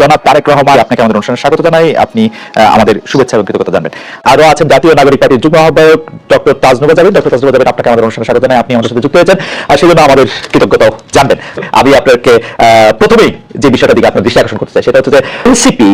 জনাব তারেক রহমান, আপনাকে আমাদের অনুষ্ঠানে স্বাগত জানাই। আপনি আমাদের শুভেচ্ছা এবং কৃতজ্ঞতা জানবেন। আরও আছেন জাতীয় নাগরিক পার্টির যুগ্ম আহ্বায়ক ডক্টর তাজনুবা যাবেন ডক্টর তাজনুবা যাবেন আপনাকে আমাদের অনুষ্ঠানে স্বাগত জানাই। আপনি আমাদের সাথে যুক্ত হয়েছেন। আর সেজন্য আমাদের কৃতজ্ঞতাও জানবেন। আমি আপনাকে প্রথমেই যে বিষয়টা দিকে আপনার দৃষ্টি আকর্ষণ করতে চাই, সেটা হচ্ছে যে এনসিপি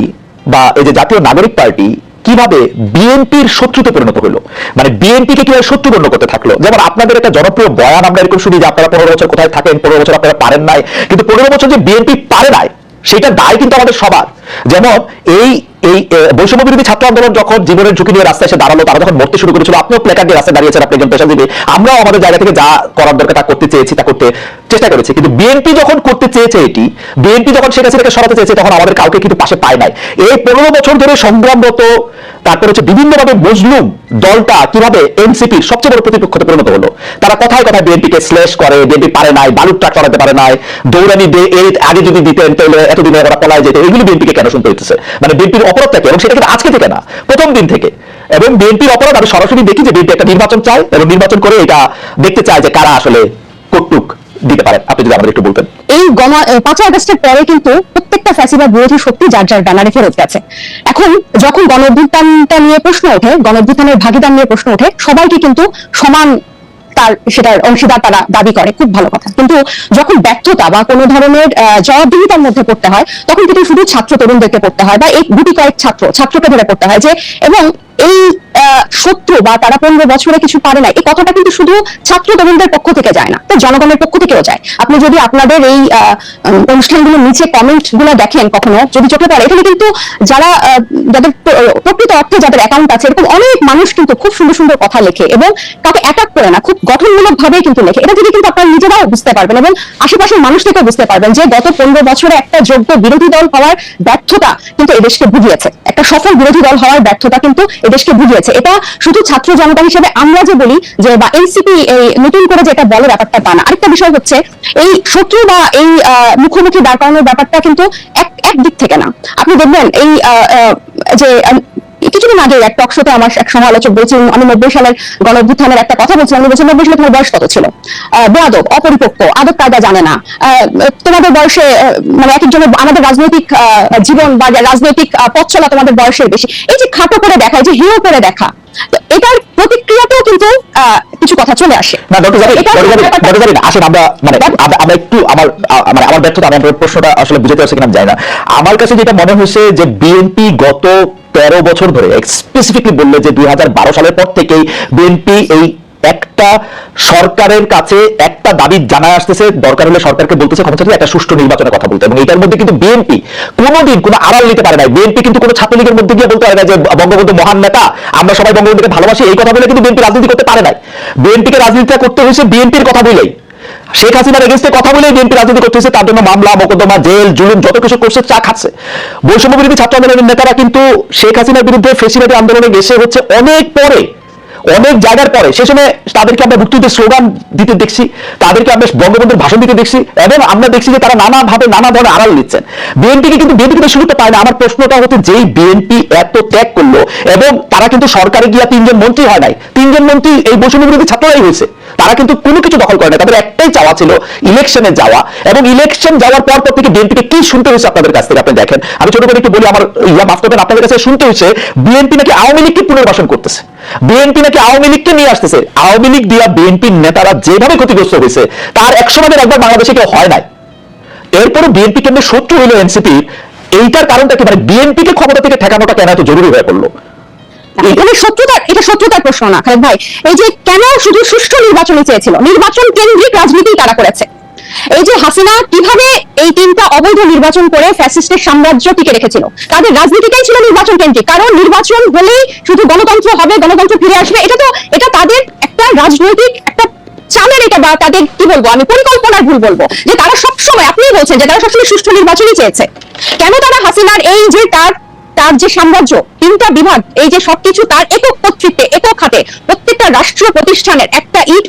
বা এই যে জাতীয় নাগরিক পার্টি কীভাবে বিএনপির শত্রুতে পরিণত হলো? মানে বিএনপি কে কীভাবে শত্রু গণ্য করতে থাকল? যেমন আপনাদের একটা জনপ্রিয় বয়ান আমরা এরকম শুনি যে আপনারা পনেরো বছর কোথায় থাকেন, পনেরো বছর আপনারা পারেন নাই। কিন্তু পনেরো বছর যে বিএনপি পারে নাই সেটা দায় কিন্তু আমাদের সবার। যেমন এই এই বৈষম্য বিরোধী ছাত্র আন্দোলন যখন জীবনের ঝুঁকি নিয়ে রাস্তায় এসে দাঁড়াল, তারা যখন মরতে শুরু করেছিল, আপনিও প্লেকার দিয়ে রাস্তায় দাঁড়িয়েছেন আপনি একজন পেশাজীবী। আমরাও আমাদের জায়গা থেকে যা করার দরকার তা করতে চেয়েছি, তা করতে চেষ্টা করেছি। কিন্তু বিএনপি যখন করতে চেয়েছে এটি, বিএনপি যখন সেটা সেটাকে সরাতে চেয়েছে, তখন আমাদের কাউকে কিন্তু পাশে পায় নাই। এই পনেরো বছর ধরে সংগ্রামরত, তারপর হচ্ছে বিভিন্নভাবে মজলুম দলটা কীভাবে এনসিপির সবচেয়ে বড় প্রতিপক্ষতে পরিণত হলো, তারা কথায় কথায় বিএনপিকে স্লেশ করে, বিএনপি পারে নাই, বালুর ট্রাক চালাতে পারে নাই, দৌড়ানি দিয়ে এই আগে যদি দিতেন, তাহলে এতদিনে ওরা পলায় যেত, এগুলি বিএনপিকে কেন শুনতে হইতেছে? মানে বিএনপির অপরাধ থাকে এবং সেটা কিন্তু আজকে থেকে না, প্রথম দিন থেকে। এবং বিএনপির অপরাধ, আমি সরাসরি দেখি যে বিএনপি একটা নির্বাচন চায় এবং নির্বাচন করে এটা দেখতে চায় যে কারা আসলে কটুক দিতে পারেন। আপনি যদি আমাদের একটু বলতেন। এই গণ পাঁচই আগস্টের পরে কিন্তু প্রত্যেকটা ফ্যাসিবাদ বিরোধী শক্তি যার যার ব্যানারে ফেরত গেছে। এখন যখন গণ নিয়ে প্রশ্ন ওঠে গণ ভাগিদার নিয়ে প্রশ্ন ওঠে, সবাইকে কিন্তু সমান তার, সেটার অংশীদার তারা দাবি করে। খুব ভালো কথা। কিন্তু যখন ব্যর্থতা বা কোনো ধরনের জবাবদিহিতার মধ্যে পড়তে হয়, তখন কিন্তু শুধু ছাত্র তরুণদেরকে পড়তে হয় বা এই গুটি কয়েক ছাত্র, ছাত্রকে ধরে পড়তে হয় যে, এবং এই শত্রু বা তারা পনেরো বছরে কিছু পারে না এই কথাটা কিন্তু শুধু ছাত্র তরুণদের পক্ষ থেকে যায় না তো জনগণের পক্ষ থেকেও যায়। আপনি যদি আপনাদের এই উম, নিচে কমেন্টগুলো দেখেন কখনো যদি চোখে পড়ে এখানে কিন্তু যারা যাদের প্রকৃত অর্থে যাদের অ্যাকাউন্ট আছে এরকম অনেক মানুষ কিন্তু খুব সুন্দর সুন্দর কথা লেখে এবং কাউকে অ্যাটাক করে না খুব গঠনমূলক ভাবে কিন্তু লেখে। এটা যদি কিন্তু আপনারা নিজেরাও বুঝতে পারবেন এবং আশেপাশের মানুষ থেকে বুঝতে পারবেন যে গত পনেরো বছরে একটা যোগ্য বিরোধী দল হওয়ার ব্যর্থতা কিন্তু এদেশকে বুঝিয়েছে একটা সফল বিরোধী দল হওয়ার ব্যর্থতা কিন্তু এদেশকে বুঝিয়েছে এটা শুধু ছাত্র জনতা হিসেবে আমরা যে বলি যে বা এনসিপি এই নতুন করে যেটা বলে ব্যাপারটা তা না। আরেকটা বিষয় হচ্ছে এই শত্রু বা এই মুখোমুখি দাঁড় করানোর ব্যাপারটা কিন্তু এক এক দিক থেকে না। আপনি দেখবেন এই যে আহ, কিছুদিন আগে এক টক শোতে আমার এক সমালোচক বলছিলেন আমি নব্বই সালের গণ অভ্যুত্থানের একটা কথা বলছিলাম আমি বলছি নব্বই সালে তোমার বয়স কত ছিল? বেয়াদব অপরিপক্ক আদব কায়দা জানে না। তোমাদের বয়সে মানে এক একজনের আমাদের রাজনৈতিক জীবন বা রাজনৈতিক পথ চলা তোমাদের বয়সের বেশি। এই যে খাটো করে দেখা এই যে হিরো করে দেখা এটার প্রতিক্রিয়াতেও কিন্তু কিছু কথা চলে আসে। না আসেন আমরা মানে আম- আমরা একটু আমার মানে আমার ব্যর্থতা আমি প্রশ্নটা আসলে বুঝতে পারছি কিনা জানি না। আমার কাছে যেটা মনে হয়েছে যে বিএনপি গত তেরো বছর ধরে স্পেসিফিকলি বললে যে দুই সালের পর থেকেই বিএনপি এই একটা সরকারের কাছে একটা দাবি জানায় আসতেছে। দরকার হলে সরকারকে বলতেছে ক্ষমতা একটা সুষ্ঠু নির্বাচনের কথা বলতে। এবং এটার মধ্যে কিন্তু বিএনপি কোনোদিন কোনো আড়াল নিতে পারে না বিএনপি কিন্তু কোনো ছাত্রলীগের মধ্যে গিয়ে বলতে পারে না যে বঙ্গবন্ধু মহান নেতা, আমরা সবাই বঙ্গবন্ধুকে ভালোবাসি, এই কথা বলে কিন্তু বিএনপি রাজনীতি করতে পারে নাই। বিএনপিকে রাজনীতিটা করতে হয়েছে বিএনপির কথা বলেই। শেখ হাসিনার এগেন্স্টে কথা বলে বিএনপি রাজনীতি করতেছে তার জন্য মামলা, মোকদ্দমা, জেল, জুলুম, যত কিছু করছে চা খাচ্ছে। বৈষম্য বিরোধী ছাত্র আন্দোলনের নেতারা কিন্তু শেখ হাসিনার বিরুদ্ধে ফেসিলিটি আন্দোলনে গেছে হচ্ছে অনেক পরে। অনেক জায়গার পরে, সে সময় তাদেরকে আমরা মুক্তিযুদ্ধের স্লোগান দিতে দেখছি, তাদেরকে আমরা বঙ্গবন্ধুর ভাষণ দিতে দেখছি, এবং আমরা দেখছি যে তারা নানাভাবে নানা ধরনের আড়াল নিচ্ছেন। বিএনপিকে কিন্তু বিএনপি কিন্তু সুযোগটা পায় না। আমার প্রশ্নটা হচ্ছে, যেই বিএনপি এত ত্যাগ করল, এবং তারা কিন্তু সরকারে গিয়া তিনজন মন্ত্রী হয় নাই, তিনজন মন্ত্রী এই বৈষম্য বিরোধী ছাত্ররাই হয়েছে, তারা কিন্তু কোনো কিছু দখল করে না তাদের একটাই চাওয়া ছিল ইলেকশনে যাওয়া, এবং ইলেকশন যাওয়ার পর পর থেকে বিএনপিকে কি শুনতে হয়েছে আপনাদের কাছ থেকে? আপনি দেখেন, আমি ছোট করে একটু বলি, আমার ইয়া মাফ আপনাদের কাছে শুনতে হয়েছে, বিএনপি নাকি আওয়ামী লীগকে পুনর্বাসন করতেছে। বিএনপি নাকি আওয়ামী লীগকে নিয়ে আসতেছে? আওয়ামী লীগ দিয়া বিএনপির নেতারা যেভাবে ক্ষতিগ্রস্ত হয়েছে, তার একশো ভাগের একবার বাংলাদেশে কেউ হয় নাই। এরপরে বিএনপি কেন্দ্রে শত্রু হইল এনসিপি, এইটার কারণটা কি? মানে বিএনপিকে ক্ষমতা থেকে ঠেকানোটা কেন এত জরুরি হয়ে পড়ল? এখানে শত্রুতার এটা শত্রুতার প্রশ্ন না খালেদ ভাই। এই যে কেন শুধু সুষ্ঠু নির্বাচনই চেয়েছিল? নির্বাচন কেন্দ্রিক রাজনীতি তারা করেছে। এই যে হাসিনা কীভাবে এই তিনটা অবৈধ নির্বাচন করে ফ্যাসিস্টের সাম্রাজ্য টিকে রেখেছিল? তাদের রাজনীতিটাই ছিল নির্বাচন কেন্দ্রিক কারণ নির্বাচন হলেই শুধু গণতন্ত্র হবে, গণতন্ত্র ফিরে আসবে। এটা তো, এটা তাদের একটা রাজনৈতিক একটা চালের এটা বা তাদের কি বলব, আমি পরিকল্পনার ভুল বলব, যে তারা সবসময় আপনি বলছেন যে তারা সবসময় সুষ্ঠু নির্বাচনই চেয়েছে। কেন তারা হাসিনার এই যে তার তার যে সাম্রাজ্য, তিনটা বিভাগ, এই যে সবকিছু তার একক কর্তৃত্বে, একক হাতে প্রত্যেকটা রাষ্ট্রীয় প্রতিষ্ঠানের একটা ইট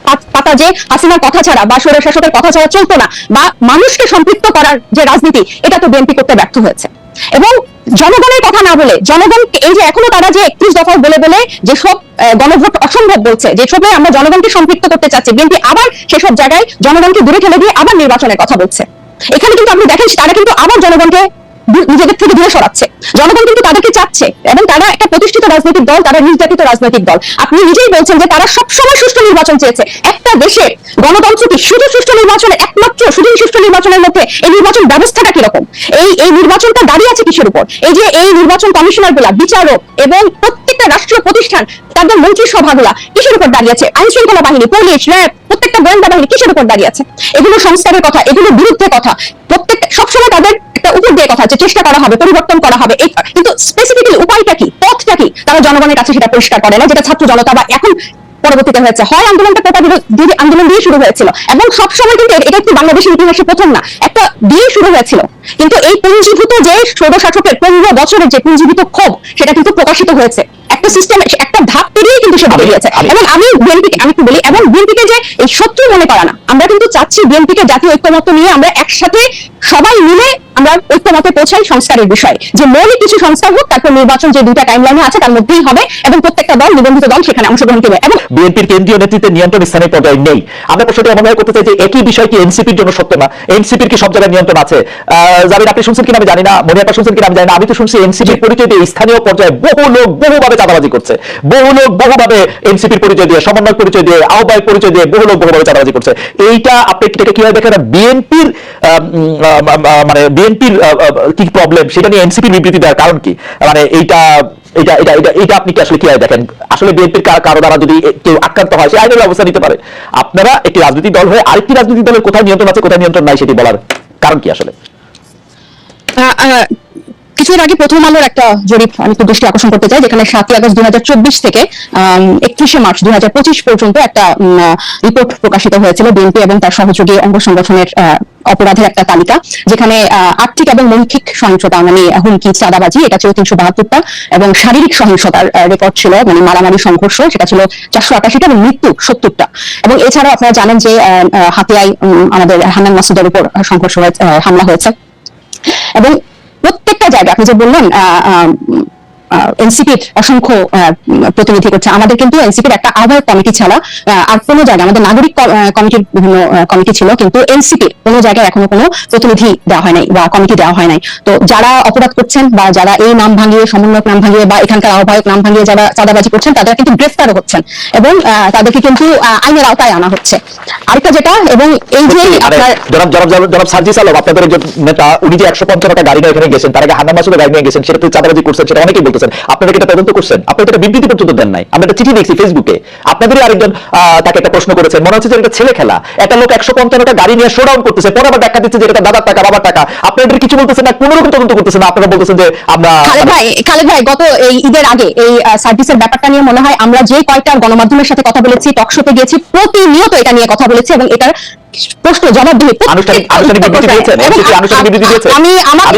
পাত- যে হাসিনার কথা ছাড়া বা স্বৈর শাসকের কথা ছাড়া চলতো না বা মানুষকে সম্পৃক্ত করার যে রাজনীতি এটা তো বিএনপি করতে ব্যর্থ হয়েছে। এবং জনগণের কথা না বলে জনগণ এই যে এখনও তারা যে একত্রিশ দফা বলে বলে যেসব আহ, গণভোট অসম্ভব বলছে যেসবে আমরা জনগণকে সম্পৃক্ত করতে চাচ্ছি বিএনপি আবার সেসব জায়গায় জনগণকে দূরে ঠেলে দিয়ে আবার নির্বাচনের কথা বলছে। এখানে কিন্তু আপনি দেখেন তারা কিন্তু আবার জনগণকে নিজেদের থেকে দূরে সরাচ্ছে। জনগণ কিন্তু তাদেরকে চাচ্ছে এবং তারা একটা প্রতিষ্ঠিত রাজনৈতিক দল, তারা নির্যাতিত রাজনৈতিক দল। আপনি নিজেই বলছেন যে তারা সবসময় সুষ্ঠু নির্বাচন চেয়েছে। একটা দেশে গণতন্ত্র কি শুধু সুষ্ঠু নির্বাচনের একমাত্র, শুধু সুষ্ঠু নির্বাচনের মধ্যে এই নির্বাচন ব্যবস্থাটা কীরকম? এই এই নির্বাচনটা দাঁড়িয়ে আছে কিসের উপর? এই যে এই নির্বাচন কমিশনারগুলা বিচারক এবং প্রত্যেকটা রাষ্ট্রীয় প্রতিষ্ঠান, তাদের মন্ত্রিসভাগুলা কিসের উপর দাঁড়িয়ে আছে? আইন শৃঙ্খলা বাহিনী, পুলিশ, র্যাব গোয়েন্দা বাহিনী কিসের উপর দাঁড়িয়ে আছে? এগুলো সংস্কারের কথা এগুলোর বিরুদ্ধে কথা। প্রত্যেক, সবসময় তাদের একটা উপর দিয়ে কথা যে চেষ্টা করা হবে, পরিবর্তন করা হবে। কিন্তু স্পেসিফিক্যালি উপায়টা কি, পথটা কি? তারা জনগণের কাছে সেটা পরিষ্কার করে না, যেটা ছাত্র জনতা বা এখন পরবর্তীতে হয়েছে। হয় আন্দোলনটা কোটা বিরোধী আন্দোলন দিয়ে শুরু হয়েছিল। এবং সবসময় কিন্তু এটা একটি বাংলাদেশের ইতিহাসে প্রথম না, একটা দিয়ে শুরু হয়েছিল। কিন্তু এই পুঞ্জীভূত যে ষোলো শাসকের পনেরো বছরের যে পুঞ্জীভূত ক্ষোভ, সেটা কিন্তু প্রকাশিত হয়েছে। একটা সিস্টেম একটা ধাপ পেরিয়ে কিন্তু আমি- বেরিয়েছে আমি- এবং আমি বিএনপিকে আমি একটু বলি এবং বিএনপিকে যে এই শত্রু মনে করা না আমরা কিন্তু চাচ্ছি বিএনপিকে জাতীয় ঐক্যমত্য নিয়ে আমরা একসাথে সবাই মিলে আমরা ঐক্যমতে পৌঁছাই সংস্কারের বিষয়ে। যে মৌলিক কিছু সংস্কার হোক তারপর নির্বাচন যে দুইটা টাইম লাইনে আছে তার মধ্যেই হবে এবং প্রত্যেকটা দল নিবন্ধিত দল সেখানে অংশগ্রহণ করবে। এবং বিএনপির কেন্দ্রীয় নেতৃত্বের নিয়ন্ত্রণ স্থানীয় পর্যায়ে নেই। আমরা প্রশ্নটি এমনভাবে করতে চাই যে একই বিষয় কি এনসিপির জন্য সত্য না? এনসিপির কি সব জায়গায় নিয়ন্ত্রণ আছে? আহ, জাভেদ আপনি শুনছেন কিনা আমি জানি না মনিয়াপা শুনছেন কিনা আমি জানি না। আমি তো শুনছি এনসিপির পরিচয় দিয়ে স্থানীয় পর্যায়ে বহু লোক বহুভাবে চাঁদাবাজি করছে। বহু লোক বহুভাবে এনসিপির পরিচয় দিয়ে সমন্বয় পরিচয় দিয়ে, আহ্বায়ক পরিচয় দিয়ে বহু লোক বহুভাবে চাঁদাবাজি করছে। এইটা আপনি এটাকে কীভাবে দেখেন? বিএনপির মানে বিএনপির কি প্রবলেম সেটা নিয়ে এনসিপির বিবৃতি দেওয়ার কারণ কি? মানে এইটা এটা এটা এটা এটা আপনি কি আসলে কীভাবে দেখেন? আসলে বিএনপির কারও দ্বারা যদি কেউ আক্রান্ত হয়, সে আইনের ব্যবস্থা নিতে পারে। আপনারা একটি রাজনৈতিক দল হয়ে আরেকটি রাজনৈতিক দলের কোথায় নিয়ন্ত্রণ আছে, কোথায় নিয়ন্ত্রণ নাই সেটি বলার কারণ কি আসলে? কিছুদিন আগে প্রথম আলোর একটা জরিপ আমি একটু দৃষ্টি আকর্ষণ করতে চাই, যেখানে সাতই আগস্ট দুই থেকে একত্রিশে মার্চ দুই হাজার পঁচিশ পর্যন্ত একটা রিপোর্ট প্রকাশিত হয়েছিল বিএনপি এবং তার সহযোগী অঙ্গ সংগঠনের অপরাধের একটা তালিকা, যেখানে আর্থিক এবং মৌখিক সহিংসতা মানে হুমকি, চাঁদাবাজি, এটা ছিল তিনশো বাহাত্তরটা এবং শারীরিক সহিংসতার রেকর্ড ছিল মানে মারামারি, সংঘর্ষ, সেটা ছিল চারশো আটাশিটা এবং মৃত্যু সত্তরটা এবং এছাড়াও আপনারা জানেন যে হাতিয়ায় আমাদের হান্নান মাসুদের উপর সংঘর্ষ হামলা হয়েছে। এবং প্রত্যেকটা জায়গায় আপনি যে বললেন এনসিপির অসংখ্য প্রতিনিধি করছে। আমাদের কিন্তু এনসিপির একটা আহ্বায়ক কমিটি ছাড়া আর কোনো জায়গায় আমাদের নাগরিক কমিটির বিভিন্ন কমিটি ছিল কিন্তু এনসিপির কোনো জায়গায় এখনও কোনো প্রতিনিধি দেওয়া হয় নাই বা কমিটি দেওয়া হয় নাই। তো যারা অপরাধ করছেন বা যারা এই নাম ভাঙিয়ে সমন্বয়ক নাম ভাঙিয়ে বা এখানকার আহ্বায়ক নাম ভাঙিয়ে যারা চাঁদাবাজি করছেন তারা কিন্তু গ্রেফতারও হচ্ছেন এবং তাদেরকে কিন্তু আইনের আওতায় আনা হচ্ছে। আরেকটা যেটা এবং এই যে আপনার জনাব জনাব জনাব- সার্জিস আলম আপনাদের নেতা উনি যে একশো পঞ্চান্নটা গাড়ি নিয়ে এখানে গেছেন তার আগে হান্নান মাসুদের গাড়ি নিয়ে গেছেন সেটা চাঁদাবাজি করছেন সেটা অনেকেই বলতেছেন আপনারা কি এটা তদন্ত করছেন? আপনারা এটা বিবৃতি পর্যন্ত দেন নাই। আমরা একটা চিঠি দেখছি ফেসবুকে। আপনাদেরই আরেকজন তাকে একটা প্রশ্ন করেছেন। মনে হচ্ছে যে এটা ছেলে খেলা। একটা লোক একশো পঞ্চান্নটা গাড়ি নিয়ে শোডাউন করতেছে পরে আবার দেখা দিচ্ছে যে এটা দাদার টাকা বাবার টাকা। আপনারা এটা কিছু বলতেছেন না কোনো রকম তদন্ত করতেছেন না। আপনারা বলতেছেন যে আমরা খালেদ ভাই খালেদ ভাই গত এই ঈদের আগে এই সার্ভিসের ব্যাপারটা নিয়ে মনে হয় আমরা যে কয়টা গণমাধ্যমের সাথে কথা বলেছি টকশোতে গিয়েছি প্রতিনিয়ত এটা নিয়ে কথা বলেছি এবং এটার প্রশ্ন বিবৃতি দিয়েছে? আমি আমাকে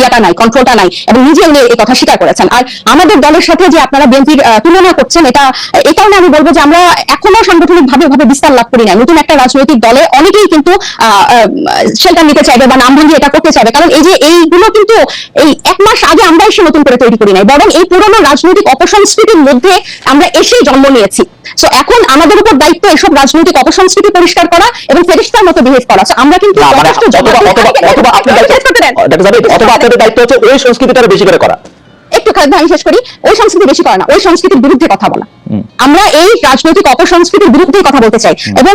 ইয়াটা নাই কন্ট্রোলটা নাই এবং নিজে উনি এই কথা স্বীকার করেছেন। আর আমাদের দলের সাথে যে আপনারা বিএনপির তুলনা করছেন, এটা, এই কারণে আমি বলব যে আমরা এখনও সাংগঠনিক ভাবে ভাবে বিস্তার লাভ করি না নতুন একটা রাজনৈতিক দলে অনেকেই কিন্তু সেটা নিতে চাইবে বা নাম ভাঙিয়ে এটা করতে চাইবে। কারণ এই যে এইগুলো কিন্তু এই এক মাস আগে আমরা এসে নতুন করে তৈরি করি নাই। বরং এই পুরনো রাজনৈতিক অপসংস্কৃতির মধ্যে আমরা এসেই জন্ম নিয়েছি। তো এখন আমাদের উপর দায়িত্ব এসব রাজনৈতিক অপসংস্কৃতি পরিষ্কার করা এবং ফেরিস্তার মতো বিহেভ করা। আমরা কিন্তু মানে আপনাদের দায়িত্ব হচ্ছে ওই সংস্কৃতিটা বেশি করে করা। একটু আমি শেষ করি ওই সংস্কৃতি বেশি করে না ওই সংস্কৃতির বিরুদ্ধে কথা বলা। আমরা এই রাজনৈতিক অপসংস্কৃতির বিরুদ্ধে কথা বলতে চাই। এবং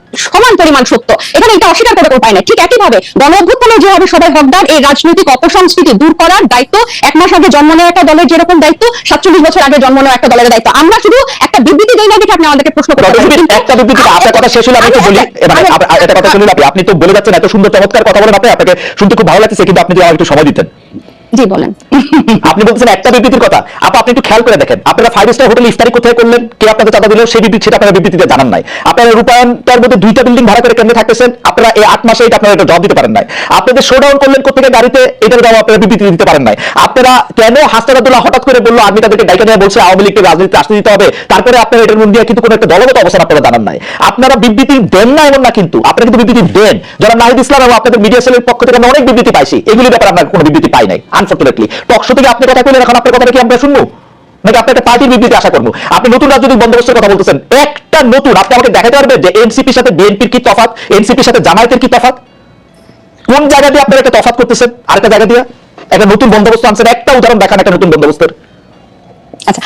সমান পরিমাণ সত্য। এখানে এটা অস্বীকার করে কোনো উপায় নাই। ঠিক একইভাবে গণ অভ্যুত্থানে যেভাবে সবাই হকদার এই রাজনৈতিক অপসংস্কৃতি দূর করার দায়িত্ব এক মাস আগে জন্ম নেওয়া একটা দলের যেরকম দায়িত্ব সাতচল্লিশ বছর আগে জন্ম নেওয়া একটা দলের দায়িত্ব। আমরা শুধু একটা বিবৃতি দেই না দেখে আপনি আমাদেরকে প্রশ্ন করতে। একটা বিবৃতি আপনার কথা শেষ হলে আমি একটু বলি। এবার একটা কথা শুনুন আপনি। আপনি তো বলে যাচ্ছেন এত সুন্দর চমৎকার কথা বলেন আপনি। আপনাকে শুনতে খুব ভালো লাগছে কিন্তু আপনি যদি একটু সময় দিতেন। জি, বলেন। আপনি বলছেন একটা বিবৃতির কথা। আপা, আপনি একটু খেয়াল করে দেখেন। আপনারা ফাইভ স্টার হোটেল ইফতারি কোথায় করলেন? কে চাঁদা দিল? সেই বিবৃতি আপনারা বিবৃতিতে জানান নাই। আপনারা রূপায়ণটার মধ্যে দুইটা বিল্ডিং ভাড়া করে কেন্দ্রে থাকতেছেন। আপনারা এই আট মাসে এটা আপনারা জব দিতে পারেন নাই। আপনাদের করলেন কোথেকে গাড়িতে? এটার জবাব আপনারা বিবৃতি দিতে পারেন নাই। আপনারা কেন হঠাৎ করে বলল আমি তাদেরকে ডাইকা বলছে, আওয়ামী লীগকে রাজনীতিতে আসতে দিতে হবে তারপরে আপনারা এটার মধ্যে কিন্তু কোনো একটা দলগত অবস্থান আপনারা জানান নাই। আপনারা বিবৃতি দেন না এমন না কিন্তু, আপনারা কিন্তু বিবৃতি দেন। যারা নাহিদ ইসলাম এবং আপনাদের মিডিয়া সেলের পক্ষ থেকে আমরা অনেক বিবৃতি পাইছি। এগুলি ব্যাপারে আমরা কোনো বিবৃতি পাই নাই। আনফর্চুনেটলি টকশো থেকে আপনি কথা বললেন এখন আপনার কথা কি আমরা শুনব? নাকি আপনি একটা পার্টির বিবৃতি আশা করব? আপনি নতুন রাজনৈতিক বন্দোবস্তের কথা বলতেছেন। একটা নতুন, আপনি আমাকে দেখাতে পারবেন যে এনসিপির সাথে বিএনপির কি তফাৎ, এনসিপির সাথে জামায়াতের কি তফাৎ? কোন জায়গা দিয়ে আপনারা একটা তফাৎ করতেছেন? আরেকটা জায়গা দিয়ে? একটা নতুন বন্দোবস্ত আনছেন, একটা উদাহরণ দেখান একটা নতুন বন্দোবস্তের। আচ্ছা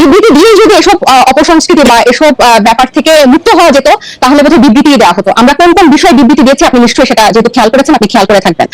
বিবৃতি দিয়ে যদি এসব অপসংস্কৃতি বা এসব ব্যাপার থেকে মুক্ত হওয়া যেত, তাহলে বোধহয় বিবৃতি দেওয়া হতো। আমরা কোন কোন বিষয়ে বিবৃতি দিয়েছি, আপনি নিশ্চয়ই সেটা যেহেতু খেয়াল করেছেন, আপনি খেয়াল করে থাকবেন।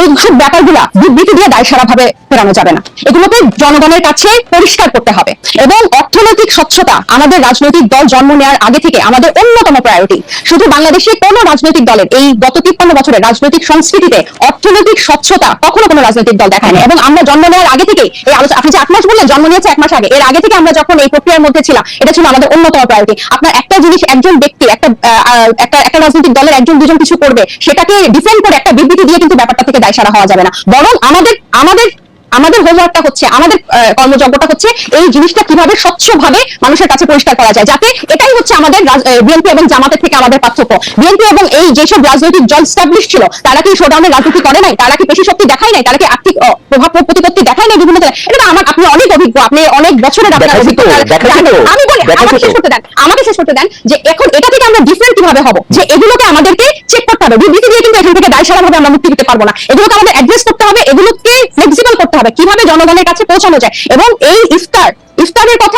এই সব ব্যাপারগুলা বিবৃতি দিয়ে দায়সারা ভাবে ফেরানো যাবে না। এগুলোকে জনগণের কাছে পরিষ্কার করতে হবে এবং অর্থনৈতিক স্বচ্ছতা আমাদের রাজনৈতিক দল জন্ম নেওয়ার আগে থেকে আমাদের অন্যতম প্রায়োরিটি শুধু বাংলাদেশে কোন রাজনৈতিক দলের এই গত তিপ্পান্ন বছরের রাজনৈতিক সংস্কৃতিতে অর্থনৈতিক স্বচ্ছতা কখনো কোনো রাজনৈতিক দল দেখায়নি এবং আমরা জন্ম নেওয়ার আগে থেকে এই আলোচনা আপনি যে আট মাস বললেন, জন্ম নিয়েছে এক মাস আগে, এর আগে থেকে আমরা যখন এই প্রক্রিয়ার মধ্যে ছিলাম, এটা ছিল আমাদের অন্যতম প্রায়োরিটি আপনার একটা জিনিস, একজন ব্যক্তি, একটা একটা একটা রাজনৈতিক দলের একজন দুজন কিছু করবে, সেটাকে ডিফেন্ড করে একটা বিবৃতি দিয়ে কিন্তু ব্যাপারটা থেকে দায়সারা হওয়া যাবে না। বরং আমাদের আমাদের আমাদের হোমওয়ার্কটা হচ্ছে আমাদের কর্মযজ্ঞটা হচ্ছে এই জিনিসটা কীভাবে স্বচ্ছভাবে মানুষের কাছে পরিষ্কার করা যায়। যাতে এটাই হচ্ছে আমাদের বিএনপি এবং জামাতের থেকে আমাদের পার্থক্য। বিএনপি এবং এই যেসব রাজনৈতিক দল স্টাবলিশ ছিল তারা কি শোডাউনের রাজনীতি করে নাই? তারা কি পেশি শক্তি দেখায় নাই? তারা কি আর্থিক প্রভাব প্রতিপত্তি দেখায় নাই বিভিন্ন এটা আমার আপনি অনেক অভিজ্ঞ আপনি অনেক বছরের আপনার অভিজ্ঞতা। আমি বলি আমাকে শেষ করতে দেন আমাকে শেষ করতে দেন যে এখন এটা থেকে আমরা ডিফারেন্ট কীভাবে হব? যে এগুলোকে আমাদেরকে চেক করতে হবে। বিবৃতি দিয়ে কিন্তু এখান থেকে দায়সারা ভাবে আমরা মুক্তি দিতে পারব না। এগুলোকে আমাদের অ্যাড্রেস করতে হবে এগুলোকে ফ্লেক্সিবল করতে হবে। কীভাবে জনগণের কাছে পৌঁছানো যায়? এবং এই ইফতার ইফতারের কথা